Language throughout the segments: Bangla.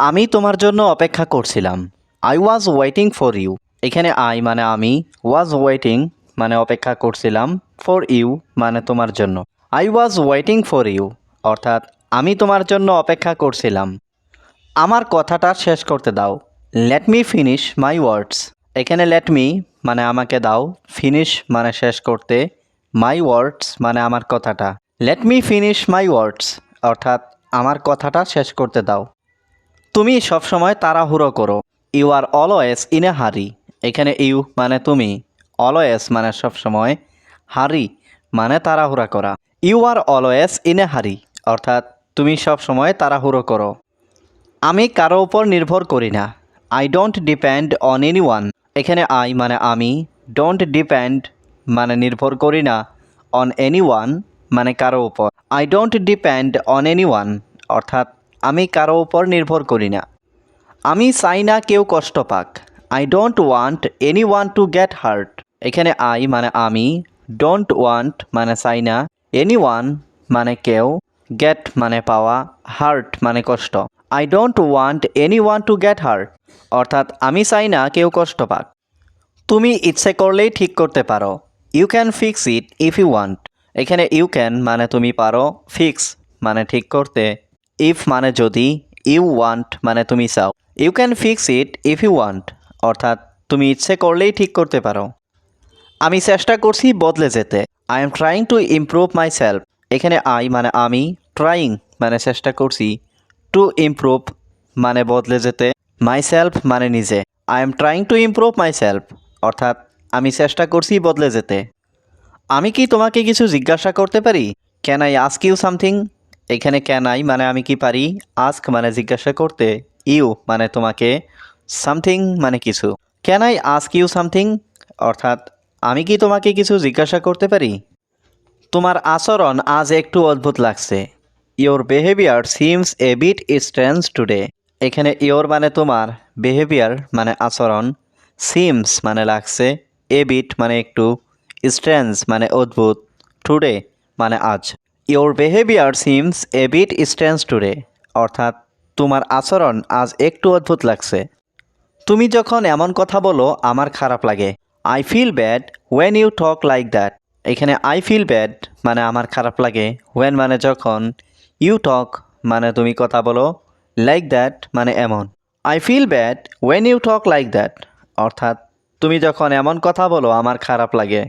আমি তোমার জন্য অপেক্ষা করছিলাম। I was waiting for you এখানে আই মানে আমি ওয়াজ ওয়েটিং মানে অপেক্ষা করছিলাম ফর ইউ মানে তোমার জন্য। I was waiting for you অর্থাৎ আমি তোমার জন্য অপেক্ষা করছিলাম। আমার কথাটা শেষ করতে দাও। Let me finish my words এখানে লেট মি মানে আমাকে দাও। ফিনিশ মানে শেষ করতে। মাই ওয়ার্ডস মানে আমার কথাটা। Let me finish my words অর্থাৎ আমার কথাটা শেষ করতে দাও। তুমি সবসময় তাড়াহুড়ো করো। You are always in a hurry এখানে ইউ মানে তুমি। অলওয়েজ মানে সবসময় হারি মানে তাড়াহুড়া করা। You are always in a hurry অর্থাৎ তুমি সবসময় তাড়াহুড়ো করো। আমি কারও উপর নির্ভর করি না। I don't depend on anyone এখানে আই মানে আমি। ডোন্ট ডিপেন্ড মানে নির্ভর করি না। অন এনি ওয়ান মানে কারও উপর। I don't depend on anyone অর্থাৎ আমি কারও উপর নির্ভর করি না। আমি চাই না কেউ কষ্ট পাক। I don't want anyone to get hurt এখানে আই মানে আমি ডোন্ট ওয়ান্ট মানে চাই না। এনি ওয়ান মানে কেউ গেট মানে পাওয়া হার্ট মানে কষ্ট। I don't want anyone to get hurt অর্থাৎ আমি চাই না কেউ কষ্ট পাক। তুমি ইচ্ছে করলেই ঠিক করতে পারো। You can fix it if you want এখানে ইউ ক্যান মানে তুমি পারো। ফিক্স মানে ঠিক করতে। ইফ মানে যদি ইউ ওয়ান্ট মানে তুমি চাও। You can fix it if you want অর্থাৎ তুমি ইচ্ছে করলেই ঠিক করতে পারো। আমি চেষ্টা করছি বদলে যেতে। I am trying to improve myself এখানে আই মানে আমি ট্রাইং মানে চেষ্টা করছি টু ইমপ্রুভ মানে বদলে যেতে। মাই সেলফ মানে নিজে। I am trying to improve myself অর্থাৎ আমি চেষ্টা করছি বদলে যেতে। আমি কি তোমাকে কিছু জিজ্ঞাসা করতে পারি? Can I ask you something এখানে ক্যান আই মানে আমি কি পারি? আস্ক মানে জিজ্ঞাসা করতে ইউ মানে তোমাকে সামথিং মানে কিছু। Can I ask you something অর্থাৎ আমি কি তোমাকে কিছু জিজ্ঞাসা করতে পারি? তোমার আচরণ আজ একটু অদ্ভুত লাগছে। Your behaviour seems a bit strange today এখানে ইওর মানে তোমার বিহেভিয়ার মানে আচরণ সিমস মানে লাগছে এ বিট মানে একটু স্ট্রেঞ্জ মানে অদ্ভুত টুডে মানে আজ। Your behaviour seems a bit strange today অর্থাৎ তোমার আচরণ আজ একটু অদ্ভুত লাগছে। তুমি যখন এমন কথা বলো, আমার খারাপ লাগে। I feel bad when you talk like that এখানে আই ফিল ব্যাড মানে আমার খারাপ লাগে। ওয়েন মানে যখন। ইউ টক মানে তুমি কথা বলো লাইক দ্যাট মানে এমন। I feel bad when you talk like that অর্থাৎ তুমি যখন এমন কথা বলো, আমার খারাপ লাগে।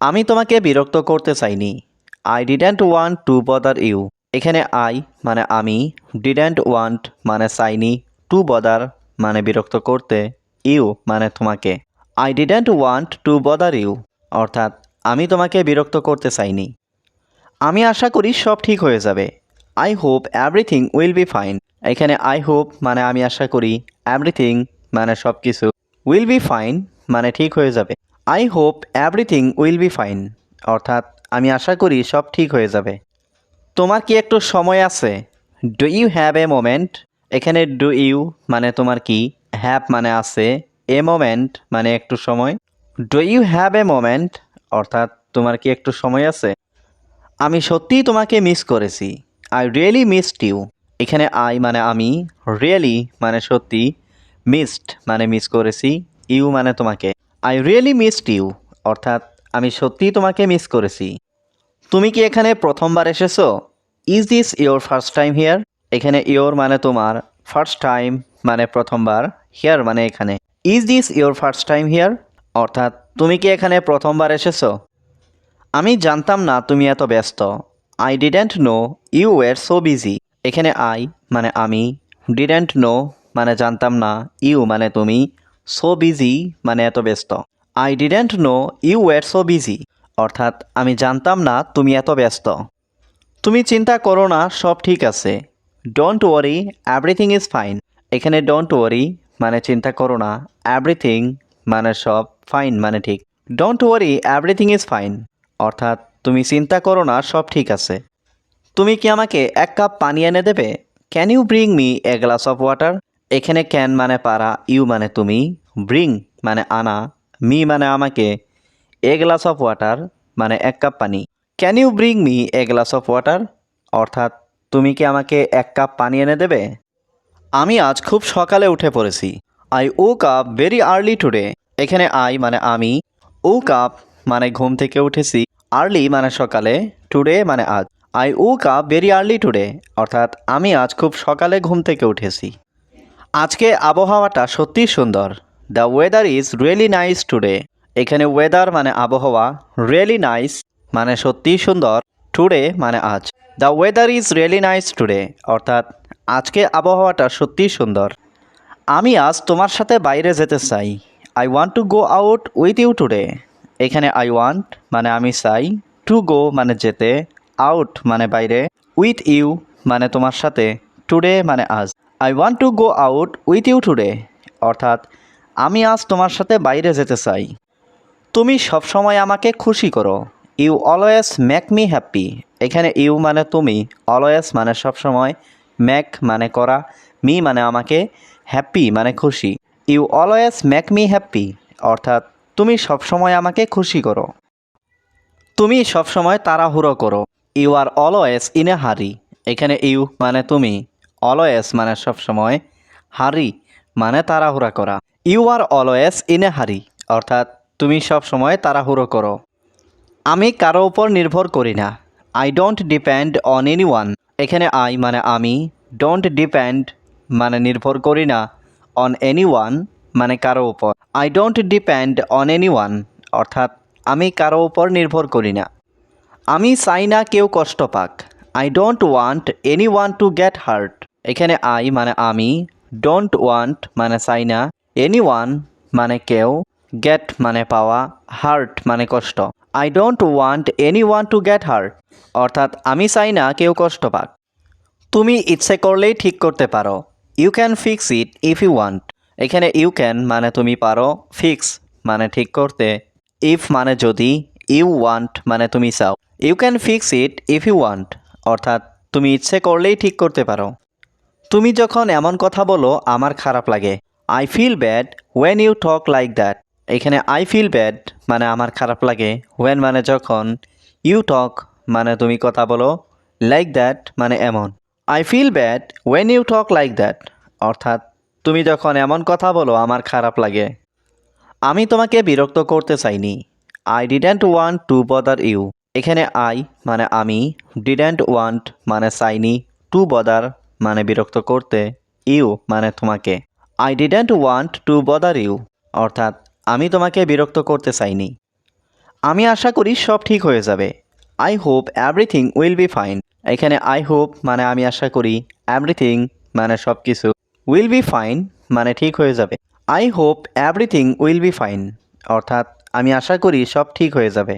আমি তোমাকে বিরক্ত করতে চাইনি। I didn't want to bother you এখানে আই মানে আমি ডিডেন্ট ওয়ান্ট মানে চাইনি টু বদার মানে বিরক্ত করতে ইউ মানে তোমাকে। I didn't want to bother you অর্থাৎ আমি তোমাকে বিরক্ত করতে চাইনি। আমি আশা করি সব ঠিক হয়ে যাবে। I hope everything will be fine এখানে আই হোপ মানে আমি আশা করি এভরিথিং মানে সব কিছু উইল বি ফাইন মানে ঠিক হয়ে যাবে। I hope everything will be fine অর্থাৎ আমি আশা করি সব ঠিক হয়ে যাবে। তোমার কি একটু সময় আছে? Do you have a moment এখানে ডু ইউ মানে তোমার কি? হ্যাভ মানে আছে। এ মোমেন্ট মানে একটু সময়। Do you have a moment অর্থাৎ তোমার কি একটু সময় আছে? আমি সত্যিই তোমাকে মিস করেছি। আই রিয়েলি মিসড ইউ এখানে আই মানে আমি। রিয়েলি মানে সত্যি। মিসড মানে মিস করেছি। ইউ মানে তোমাকে। আই রিয়েলি মিসড ইউ অর্থাৎ আমি সত্যিই তোমাকে মিস করেছি। তুমি কি এখানে প্রথমবার এসেছ? Is this your first time here এখানে ইয়োর মানে তোমার। ফার্স্ট টাইম মানে প্রথমবার। হিয়ার মানে এখানে। Is this your first time here অর্থাৎ, তুমি কি এখানে প্রথমবার এসেছ? আমি জানতাম না তুমি এত ব্যস্ত। I didn't know you were so busy এখানে আই মানে আমি। ডিডেন্ট নো মানে জানতাম না ইউ মানে তুমি। সো বিজি মানে এত ব্যস্ত। I didn't know you were so busy অর্থাৎ, আমি জানতাম না তুমি এত ব্যস্ত। তুমি চিন্তা করো না, সব ঠিক আছে। Don't worry everything is fine এখানে ডোন্ট ওয়ারি মানে চিন্তা করো না। এভরিথিং মানে সব ফাইন মানে ঠিক। Don't worry everything is fine অর্থাৎ, তুমি চিন্তা করো না, সব ঠিক আছে। তুমি কি আমাকে এক কাপ পানি এনে দেবে? Can you bring me a glass of water এখানে ক্যান মানে পারা ইউ মানে তুমি ব্রিং মানে আনা। মি মানে আমাকে এ গ্লাস অফ ওয়াটার মানে এক কাপ পানি। Can you bring me a glass of water অর্থাৎ তুমি কি আমাকে এক কাপ পানি এনে দেবে? আমি আজ খুব সকালে উঠে পড়েছি। I woke up very early today এখানে আই মানে আমি। ও কাপ মানে ঘুম থেকে উঠেছি। আর্লি মানে সকালে। টুডে মানে আজ। I woke up very early today অর্থাৎ আমি আজ খুব সকালে ঘুম থেকে উঠেছি। আজকে আবহাওয়াটা সত্যিই সুন্দর। The weather is really nice today এখানে ওয়েদার মানে আবহাওয়া রিয়েলি নাইস মানে সত্যিই সুন্দর টুডে মানে আজ। The weather is really nice today অর্থাৎ আজকে আবহাওয়াটা সত্যিই সুন্দর। আমি আজ তোমার সাথে বাইরে যেতে চাই। I want to go out with you today এখানে আই ওয়ান্ট মানে আমি চাই টু গো মানে যেতে আউট মানে বাইরে উইথ ইউ মানে তোমার সাথে টুডে মানে আজ। I want to go out with you today অর্থাৎ আমি আজ তোমার সাথে বাইরে যেতে চাই। তুমি সবসময় আমাকে খুশি করো। You always make me happy এখানে ইউ মানে তুমি। অলওয়েজ মানে সবসময়। ম্যাক মানে করা। মি মানে আমাকে। হ্যাপি মানে খুশি। You always make me happy অর্থাৎ, তুমি সবসময় আমাকে খুশি করো। তুমি সবসময় তাড়াহুড়ো করো। You are always in a hurry এখানে ইউ মানে তুমি। অলওয়েজ মানে সবসময়। হারি মানে তাড়াহুড়া করা। You are always in a hurry অর্থাৎ তুমি সবসময় তাড়াহুড়ো করো। আমি কারও উপর নির্ভর করি না। I don't depend on anyone এখানে আই মানে আমি। ডোন্ট ডিপেন্ড মানে নির্ভর করি না। অন এনি ওয়ান মানে কারও উপর। I don't depend on anyone অর্থাৎ আমি কারও উপর নির্ভর করি না। আমি চাই না কেউ কষ্ট পাক। I don't want anyone to get hurt এখানে আই মানে আমি। ডোন্ট ওয়ান্ট মানে চাই না। এনি ওয়ান মানে কেউ গেট মানে পাওয়া হার্ট মানে কষ্ট। I don't want anyone to get hurt অর্থাৎ আমি চাই না কেউ কষ্ট পাক। তুমি ইচ্ছে করলেই ঠিক করতে পারো। You can fix it if you want এখানে ইউ ক্যান মানে তুমি পারো ফিক্স মানে ঠিক করতে। ইফ মানে যদি ইউ ওয়ান্ট মানে তুমি চাও। You can fix it if you want অর্থাৎ তুমি ইচ্ছে করলেই ঠিক করতে পারো। তুমি যখন এমন কথা বলো, আমার খারাপ লাগে। I feel bad when you talk like that এখানে আই ফিল ব্যাড মানে আমার খারাপ লাগে। ওয়েন মানে যখন ইউ টক মানে তুমি কথা বলো লাইক দ্যাট মানে এমন। I feel bad when you talk like that অর্থাৎ তুমি যখন এমন কথা বলো আমার খারাপ লাগে। আমি তোমাকে বিরক্ত করতে চাইনি। I didn't want to bother you এখানে আই মানে আমি ডিডেন্ট ওয়ান্ট মানে চাইনি। টু বদার মানে বিরক্ত করতে। ইউ মানে তোমাকে। I didn't want to bother you অর্থাৎ, আমি তোমাকে বিরক্ত করতে চাইনি। আমি আশা করি সব ঠিক হয়ে যাবে। I hope everything will be fine এখানে আই হোপ মানে আমি আশা করি এভরিথিং মানে সব কিছু উইল বি ফাইন মানে ঠিক হয়ে যাবে। I hope everything will be fine অর্থাৎ, আমি আশা করি সব ঠিক হয়ে যাবে।